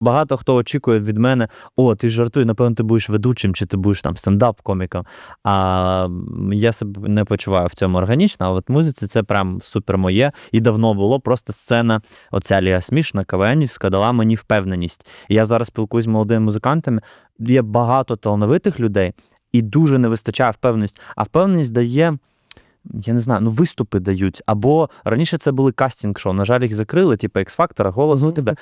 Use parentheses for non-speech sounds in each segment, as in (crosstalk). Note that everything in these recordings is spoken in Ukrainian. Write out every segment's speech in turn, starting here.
Багато хто очікує від мене: о, ти жартуй, напевно, ти будеш ведучим, чи ти будеш там стендап-коміком. А я себе не почуваю в цьому органічно, а от музиці це прям супер моє. І давно було. Просто сцена, оця Лія Смішна, КВНівська, дала мені впевненість. І я зараз спілкуюсь з молодими музикантами. Є багато талановитих людей, і дуже не вистачає впевненість. А впевненість дає. Я не знаю, ну виступи дають. Або раніше це були кастинг-шоу. На жаль, їх закрили, типу X-Factor, голос у тебе.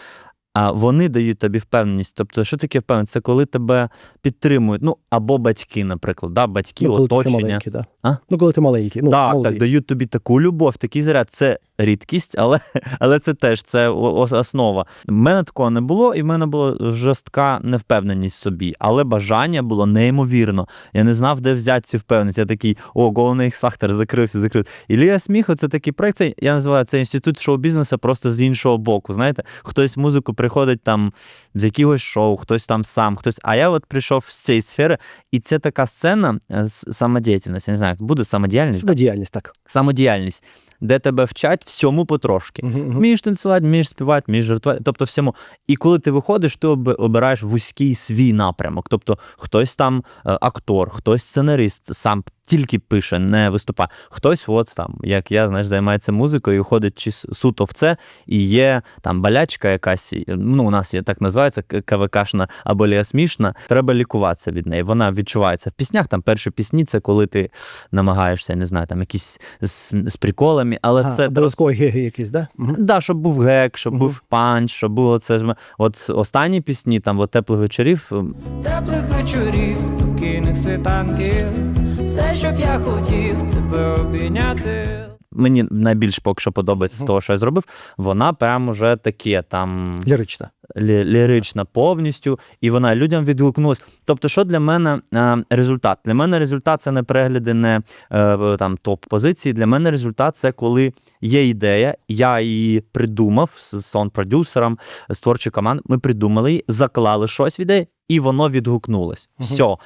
А вони дають тобі впевненість. Тобто, що таке впевненість? Це коли тебе підтримують. Ну, або батьки, наприклад, да? батьки, Ну, коли ти оточення. маленький, да. А? Ну, коли ти маленький. Ну, так, молодий. так, дають тобі таку любов, такий заряд. Це рідкість, але, (laughs) але це теж це основа. У мене такого не було, і в мене була жорстка невпевненість в собі, але бажання було неймовірно. Я не знав, де взяти цю впевненість. Я такий, о, головний X-Factor закрився, закрився. Ілія Сміхо це такий проект. Це, я називаю це інститут шоу-бізнесу просто з іншого боку. Знаєте, хтось музику приходить там з якогось шоу, хтось там сам, хтось. А я от прийшов з цієї сфери, і це така сцена е, самодіяльність. Я не знаю, буде самодіяльність Самодіяльність, так. самодіяльність, де тебе вчать всьому потрошки. Мгм. Вмієш танцювати, вмієш співати, вмієш жартувати, тобто всьому. І коли ти виходиш, ти обираєш вузький свій напрямок. Тобто хтось там е, актор, хтось сценарист, сам тільки пише, не виступає. Хтось, от там, як я, знаєш, займається музикою, ходить чи суто в це, і є там болячка якась. Ну, у нас є так називається КВКшна або лія смішна. Треба лікуватися від неї. Вона відчувається в піснях. Там перші пісні це коли ти намагаєшся, не знаю, там якісь з, з приколами, але А, це обов'язково геги якісь, да? Да, щоб був гек, щоб Мгм. був панч, щоб було це. ж- От останні пісні, там от теплих вечорів. Теплих вечорів, спокійних світанків, все, щоб я хотів тебе обійняти. Мені найбільш поки що подобається з того, що я зробив. Вона прям уже таке там Лірична. лі- лірична повністю, і вона людям відгукнулась. Тобто, що для мене е, результат? Для мене результат це не перегляди, не е, там топ-позиції. Для мене результат це коли є ідея, я її придумав з сон-продюсером, з творчою командою. Ми придумали її, заклали щось в ідеї, і воно відгукнулось. Все.